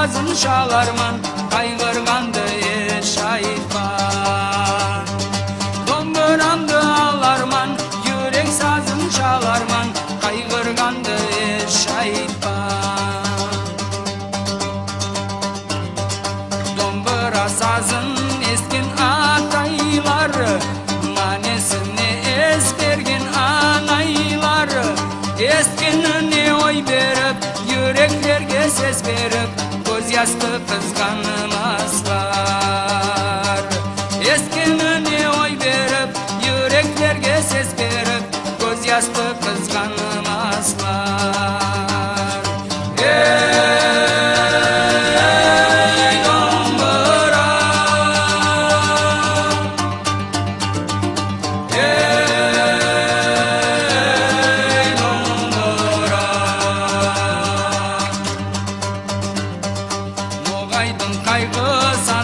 шаларман қайғырғанды еш айтпа домбырамды аларман жүрек сазын қайғырғанды еш айтпа домбыра сазын есткен атайлар нанесіне ес берген анайлар ескеніне ой беріп жүректерге сес беріп Jasper Franz 再登盖厄山。